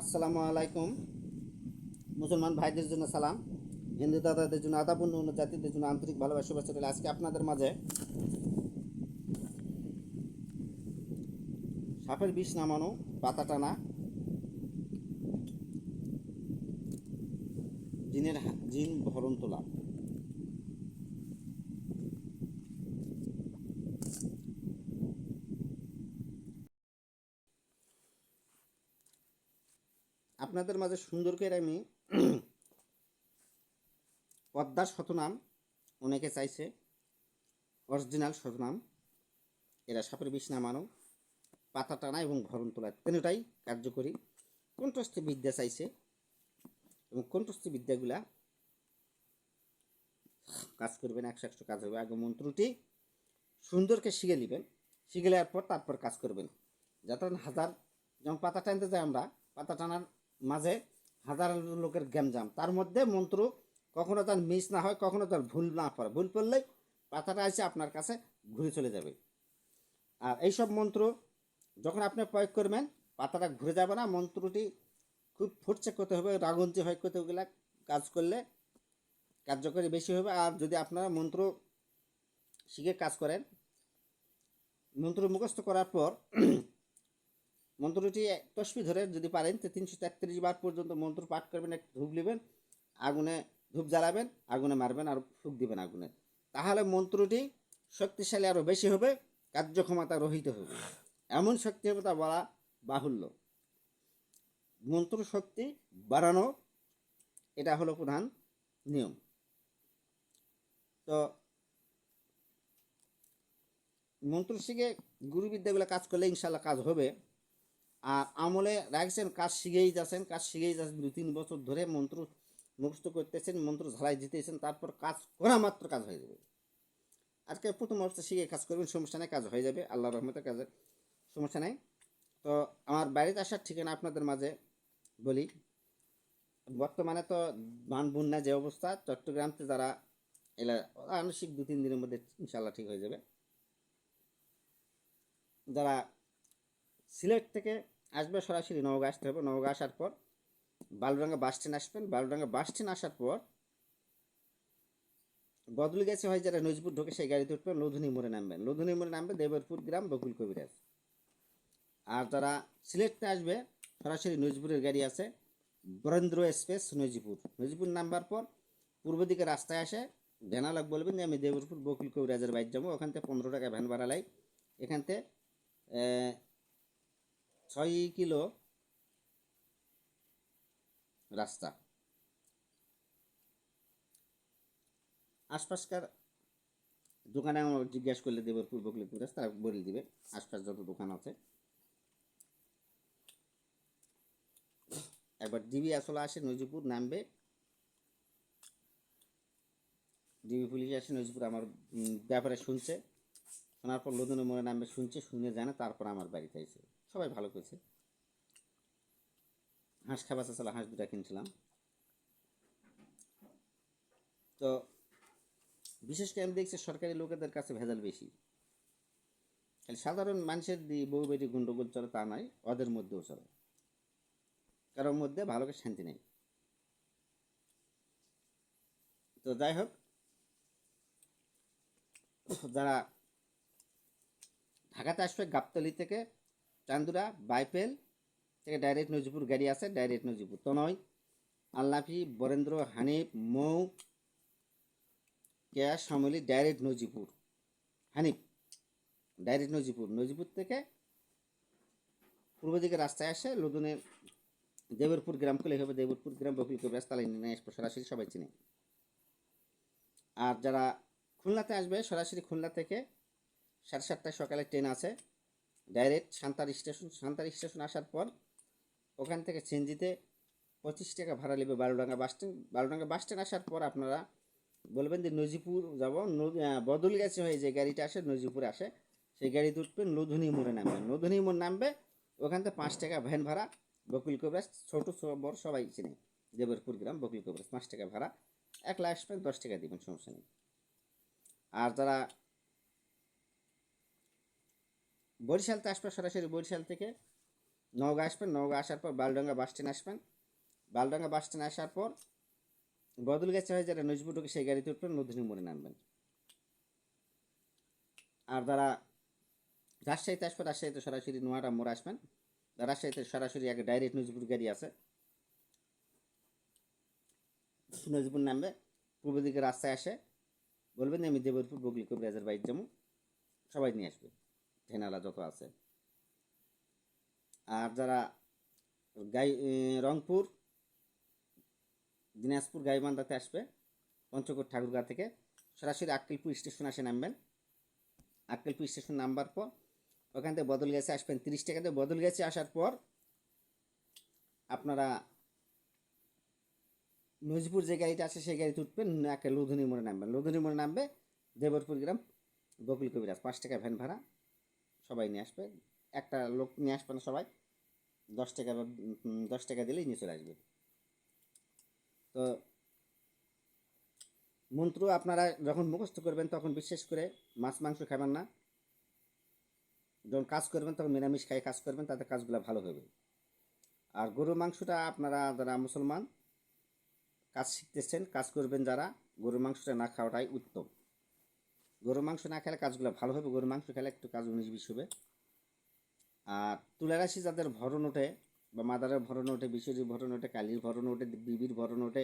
আসসালামু আলাইকুম। মুসলমান ভাইদের জন্য সালাম, হিন্দু দাদাদের জন্য আদাপূর্ণ অন্য জাতিদের জন্য আন্তরিক ভালোবাসা, শুভেচ্ছা রইল আজকে আপনাদের মাঝে। সাপের বিষ নামানো, পাতা টানা, জিনের জিন ভরণ তোলা। আপনাদের মাঝে সুন্দর করে আমি পদ্মার শতনাম অনেকে চাইছে। অরিজিনাল শতনাম। এরা সাপের বিষ নামানো পাতা টানা এবং ভরণ তোলা তিনটাই কার্যকরী। কণ্ঠস্থ বিদ্যা চাইছে। এবং কণ্ঠস্থ বিদ্যাগুলা কাজ করবেন, একশো একশো কাজ হবে। আগে মন্ত্রটি সুন্দরকে শিখে নেবেন। শিখে নেওয়ার পর তারপর কাজ করবেন। যাতে হাজার যেমন পাতা টানতে যাই আমরা, পাতা টানার মাঝে হাজার লোকের গ্যামজাম তার মধ্যে মন্ত্র কখনো তার মিস না হয়, কখনো তার ভুল না পড়ে ভুল পড়লেই পাতাটা এসে আপনার কাছে ঘুরে চলে যাবে। আর এইসব মন্ত্র যখন আপনি প্রয়োগ করবেন, পাতাটা ঘুরে যাবে না। মন্ত্রটি খুব ফুটছে করতে হবে রাগন্তি হয় করতে ওগুলা কাজ করলে কার্যকরী বেশি হবে। আর যদি আপনারা মন্ত্র শিখে কাজ করেন, মন্ত্র মুখস্থ করার পর মন্ত্রটি তসবি ধরে যদি পারেন, তো তিনশো তেত্রিশ বার পর্যন্ত মন্ত্র পাঠ করবেন একটু ধূপ নেবেন, আগুনে ধূপ জ্বালাবেন, আগুনে মারবেন আর ফুক দিবেন আগুনে। তাহলে মন্ত্রটি শক্তিশালী আরও বেশি হবে, কার্যক্ষমতা রহিত হবে। এমন শক্তি হবে তা বলা বাহুল্য। মন্ত্র শক্তি বাড়ানো, এটা হলো প্রধান নিয়ম। তো মন্ত্র শিখে গুরুবিদ্যাগুলো কাজ করলে ইনশাল্লাহ কাজ হবে। আর আমলে রাখছেন, কাজ শিখেই যাচ্ছেন, কাজ শিখেই যাচ্ছেন দু তিন বছর ধরে মন্ত্র মুখস্থ করতেছেন, মন্ত্র ঝালাই দিতেছেন, তারপর কাজ করা মাত্র কাজ হয়ে যাবে। আজকে প্রথম অবস্থা শিখে কাজ করবেন, সমস্যা নেই, কাজ হয়ে যাবে আল্লাহ রহমতের কাজে সমস্যা নেই। তো আমার বাড়িতে আসার ঠিকানা আপনাদের মাঝে বলি। বর্তমানে তো বান বন্যা যে অবস্থা, চট্টগ্রামতে যারা এলা আনুষিক দু তিন দিনের মধ্যে ইনশাল্লাহ ঠিক হয়ে যাবে। যারা সিলেট থেকে আসবে সরাসরি নওগাঁ আসতে হবে। নওগাঁ আসার পর বালুডাঙ্গা বাস স্ট্যান্ড আসবেন। বালুডাঙ্গা বাস স্ট্যান্ড আসার পর বদলি গেছে হয় যারা নজপুর ঢোকে সেই গাড়িতে উঠবেন, লোধুনি মোড়ে নামবেন। লোধুনি মোড়ে নামবে দেবরপুর গ্রাম, বকুল কবিরাজ। আর যারা সিলেটতে আসবে, সরাসরি নজপুরের গাড়ি আছে বরেন্দ্র এক্সপ্রেস নজিপুর নজিপুর নামবার পর পূর্ব দিকে রাস্তায় আসে ভ্যানালক বলবেন যে, আমি দেবরপুর বকুল কবিরাজের বাইক যাব। ওখান থেকে পনেরো টাকা ভ্যান ভাড়া লাই। এখান থেকে ছয় কিলো রাস্তা। আশপাশকার দোকানে আমার জিজ্ঞাসা করলে দেবের পূর্ব কবিরাজ তারা বলে দিবে, আশপাশ যত দোকান আছে। একবার ডিবি আসলে আসে নজিপুর, নামবে। ডিবি পুলিশ আসে নজিপুর, আমার ব্যাপারে শুনছে। শোনার পর লদনের মোড়ে নামবে, শুনছে, শুনে জানে, তারপর আমার বাড়িতে এসে সবাই ভালো করেছে। হাঁস খাবার ছিল হাঁস দুটা কিনছিলাম। তো বিশেষ করে আমি দেখছি সরকারি লোকেদের কাছে ভেজাল বেশি। সাধারণ মানুষের বউ বেটি গন্ডগোল চলে, তা নয়, ওদের মধ্যেও চলে। কারোর মধ্যে ভালো করে শান্তি নেই। তো যাই হোক, যারা ঢাকাতে আসবে গাবতলি থেকে চান্দুরা বাইপেল থেকে ডাইরেক্ট নজিপুর গাড়ি আছে ডাইরেক্ট নজিপুর তনয় আল্লাফি, বরেন্দ্র, হানিফ, মৌ কেয়া শ্যামলি ডাইরেক্ট নজিপুর হানিফ ডাইরেক্ট নজিপুর নজিপুর থেকে পূর্ব দিকে রাস্তায় আসে, লুদুনে দেবরপুর গ্রাম খুলে হবে, দেবরপুর গ্রাম বকুল কবিরাজ নিয়ে আসবে সরাসরি সবাই চিনে। আর যারা খুলনাতে আসবে, সরাসরি খুলনা থেকে সাড়ে সাতটায় সকালে ট্রেন আছে direct Santahar station Santahar station আসার পর ওখান থেকে চেঞ্জিতে পঁচিশ টাকা ভাড়া নেবে বারোডাঙ্গা বাস স্ট্যান্ড। বারোডাঙ্গা বাস স্ট্যান্ড আসার পর আপনারা বলবেন যে নজিপুর যাব বদল গেছে হয়ে যে গাড়িটা আসে, নজিপুরে আসে, সেই গাড়িতে উঠবেন লোধনী মোড়ে নামবে লোধনী মোড় নামবে, ওখান থেকে পাঁচ টাকা ভ্যান ভাড়া, বকুল কবিরাজ ছোটো বড় সবাই চিনে, দেবরপুর গ্রাম, বকুল কবিরাজ পাঁচ টাকা ভাড়া, একলা আসবেন, দশ টাকা দিবেন, সমস্যা নেই। আর যারা বরিশালতে আসবে সরাসরি বরিশাল থেকে। নওগাঁ আসবেন, নওগাঁ আসার পর বালডাঙ্গা বাস স্ট্যান্ড আসবেন। বালডাঙ্গা বাস স্ট্যান্ড আসার পর বদল গেছে হয় যারা নজিবুটুকে সেই গাড়িতে উঠবেন নদী মোড়ে নামবেন। আর যারা রাজশাহীতে আসবে রাজশাহীতে সরাসরি নোয়াটা মোড় আসবেন। রাজশাহীতে সরাসরি আগে ডাইরেক্ট নজিবুর গাড়ি আছে। নজিবুর নামবে, পূর্ব দিকে রাস্তায় আসে। বলবেন, আমি দেবরপুর, বগলি, কবিরাজের বাইক যাব। সবাই নিয়ে আসবে। ঠেনালা যত আছে। আর যারা গাই রংপুর, দিনাজপুর, গাইবান্ধাতে আসবে, পঞ্চকোট ঠাকুরগাঁ থেকে, সরাসরি আক্কেলপুর স্টেশন আসে নামবেন। আক্কেলপুর স্টেশন নামবার পর ওখান থেকে বদল গেছে আসবেন। তিরিশ টাকাতে বদল গেছে আসার পর আপনারা নজিপুর যে গাড়িটা আছে, সেই গাড়িতে উঠবেন একটা লুধুনি মোড়ে নামবেন। লুধুনি মোড়ে নামবে, দেবরপুর গ্রাম বকুল কবিরাজ। পাঁচ টাকা ভ্যান ভাড়া। সবাই নিয়ে আসবে। একটা লোক নিয়ে আসবে না সবাই। দশ টাকা বা দশ টাকা দিলেই নিয়ে চলে আসবে। তো মন্ত্র, আপনারা যখন মুখস্থ করবেন, তখন বিশেষ করে মাছ, মাংস খাবেন না। যখন কাজ করবেন, তখন নিরামিষ খাই কাজ করবেন, তাতে কাজগুলো ভালো হবে। আর গরুর মাংসটা আপনারা যারা মুসলমান, কাজ শিখতেছেন, কাজ করবেন যারা, গরুর মাংসটা না খাওয়াটাই উত্তম। গরুর মাংস না খেলে কাজগুলো ভালো হবে, গরুর মাংস খেলে একটু কাজ উনিশ বিশ হবে। আর তুলারাশি যাদের ভরণ ওঠে বা মাদারের ভরণ ওঠে বিশ্বজির ভরণ ওঠে, কালীর ভরণ ওঠে, বিবির ভরণ ওঠে,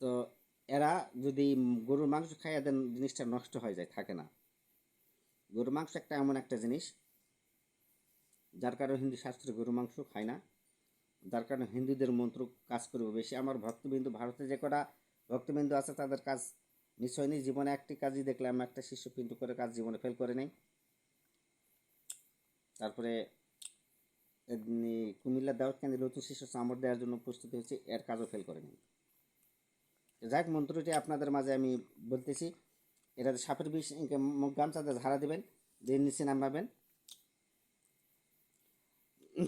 তো এরা যদি গরুর মাংস খায় এদের জিনিসটা নষ্ট হয়ে যায়, থাকে না। গরুর মাংস একটা এমন একটা জিনিস, যার কারণে হিন্দু শাস্ত্রে গরু মাংস খায় না। যার কারণে হিন্দুদের মন্ত্র কাজ করবে বেশি। আমার ভক্তবিন্দু ভারতে যে কটা ভক্তবিন্দু আছে, তাদের কাজ নিশ্চয় হয়নি জীবনে একটি কাজই দেখলাম, একটা শিষ্য কিন্তু করে কাজ জীবনে ফেল করে নেই। তারপরে কুমিল্লা দাওয়াত কেন্দ্রে নতুন শিশু চামড় দেওয়ার জন্য প্রস্তুতি হচ্ছে এর কাজও ফেল করে নেই। যাক, মন্ত্রটি আপনাদের মাঝে আমি বলতেছি, এটা সাপের বিষ গামছাতে ঝাড়া দেবেন দিয়ে নিচে নামাবেন।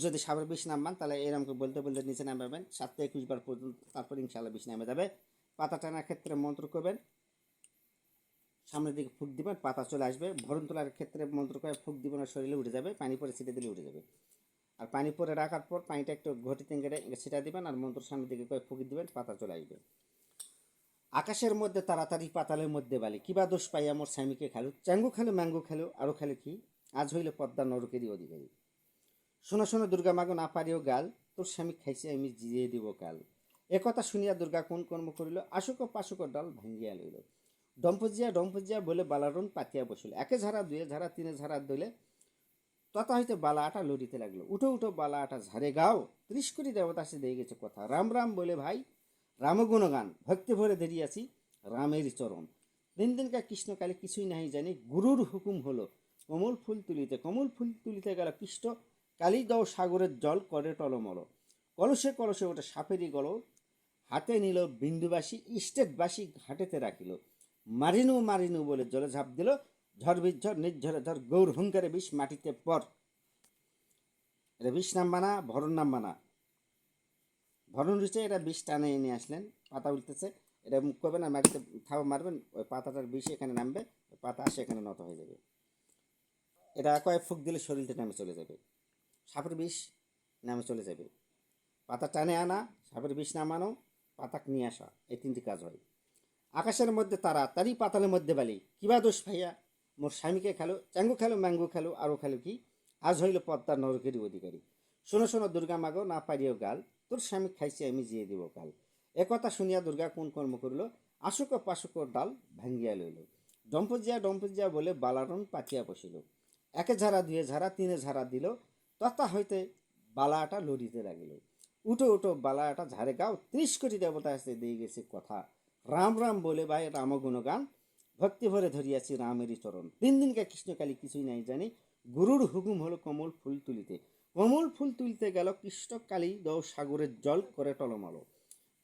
যদি সাপের বিষ নামবান তাহলে এরকম বলতে বলতে নিচে নামাবেন সাত থেকে একুশ বার পর্যন্ত, তারপর ইনশাল্লাহ বিষ নামে যাবে। পাতা টানার ক্ষেত্রে মন্ত্র করবেন। সামনের দিকে ফুক দিবেন, পাতা চলে আসবে। ভরণ তোলার ক্ষেত্রে মন্ত্র করে ফুক দিবেন, আর শরীরে উঠে যাবে, পানি পরে ছিটে দিলে উঠে যাবে। আর পানি পরে রাখার পর পানিটা একটু ঘটিতে গেড়ে ছিটা দিবেন, আর মন্ত্র সামনের দিকে করে ফুক দিবেন, পাতা চলে আসবে। আকাশের মধ্যে তাড়াতাড়ি পাতালের মধ্যে বালি। কিবা দোষ পাই আমার স্বামীকে খেলো? চ্যাঙ্গু খেলো, ম্যাঙ্গো খেলো আরও খেলে কি? আজ হইলে পদ্মা নরকেরই অধিকারী। শোনো শোনো, দুর্গা মাগো, না পারিও গাল। তোর স্বামী খাইছে, আমি জিয়ে দিব কাল একথা শুনিয়া দুর্গা কোন কর্ম করিল? আশুক পাশুক ডাল ভাঙ্গিয়া লইল। ডম্পজিয়া ডম্পজিয়া বলে বালারণ পাতিয়া বসিল। একে ঝাড়া, দুয়ে ঝাড়া, তিনে ঝাড়া দইলে তথা হইতে বালা আটা লড়িতে লাগল। উঠো উঠো, বালা আটা ঝাড়ে গাও। ত্রিশ কোটি দেবতা সে দিয়ে গেছে কথা। রাম রাম বলে, ভাই রামগুণগান ভক্তি ভরে দেরিয়াছি রামের চরণ। দিন দিনকার কৃষ্ণকালে কিছুই নাহি জানি, গুরুর হুকুম হলো, কমল ফুল তুলিতে। কমল ফুল তুলিতে গেল কৃষ্ণ কালী দাও সাগরের জল করে টলমল। কলসে কলসে ওটা সাপেরই গল হাতে নিল বিন্দুবাসী স্টেটবাসী ঘাটেতে রাখিল। মারিনু মারিনু বলে জলে ঝাঁপ দিল, ঝড় বিঝড়, নির্ঝরে ধর গৌর হুঙ্কারে বিষ মাটিতে পর এটা বিষ নাম না ভরণ নামবা না ভরণ রুচে এটা বিষ টানে নিয়ে আসলেন, পাতা উঠতেছে এটা মুখ করবেন আর মাটিতে থাবা মারবেন, ওই পাতাটার বিষ এখানে নামবে পাতা আসে এখানে নত হয়ে যাবে। এটা কয়েক ফুক দিলে শরীরটা নামে চলে যাবে। সাপের বিষ নামে চলে যাবে। পাতা টানে আনা, সাপের বিষ নামানো পাতাক নিয়ে আসা, এই তিনটি কাজ হয়। আকাশের মধ্যে তারা, তারই পাতালের মধ্যে বালি। কিবা দোষ ভাইয়া? মোর স্বামীকে খেলো চ্যাঙ্গু খেলো, ম্যাঙ্গু খেলো আরও খেলো কি? আজ হইল পদ্মার নরকেরই অধিকারী। শোনো শোনো, দুর্গা মাগো, না পারিও গাল। তোর স্বামী খাইছে, আমি জিয়ে দিব কাল। একথা শুনিয়া দুর্গা কোন কর্ম করিল? আশুক পাশুক ডাল ভাঙ্গিয়া লইল। ডম্পজিয়া ডম্পজিয়া বলে বালারণ পাতিয়া বসিল। একে ঝাড়া, দুয়ে ঝাড়া, তিনে ঝাড়া দিল। তথা হইতে বালাটা লড়িতে লাগিল। উঠো উঠো বালাটা ঝাড়ে গাও ত্রিশ কোটি দেবতা আসতে দিয়ে গেছে কথা। রাম রাম বলে, ভাই রাম গুণগান। ভক্তি ভরে ধরিয়াছি রামেরই চরণ। দিন দিনকে কৃষ্ণকালী কিছুই নাই জানি। গুরুর হুকুম হলো কমল ফুল তুলিতে। কমল ফুল তুলতে গেল কৃষ্ণকালী দৌ সাগরের জল করে টলমলো।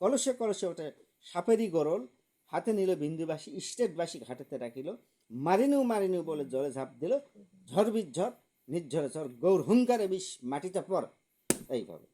কলসে কলসে ওঠে সাপেরই গরল। হাতে নিল বিন্দুবাসী স্টেটবাসী ঘাটেতে রাখিল। মারিনু মারিনু বলে জলে ঝাঁপ দিল। ঝড় বিঝড় নির্ঝরে ঝড়, গৌর হুঙ্কারে বিষ, মাটিতে পর এইভাবে।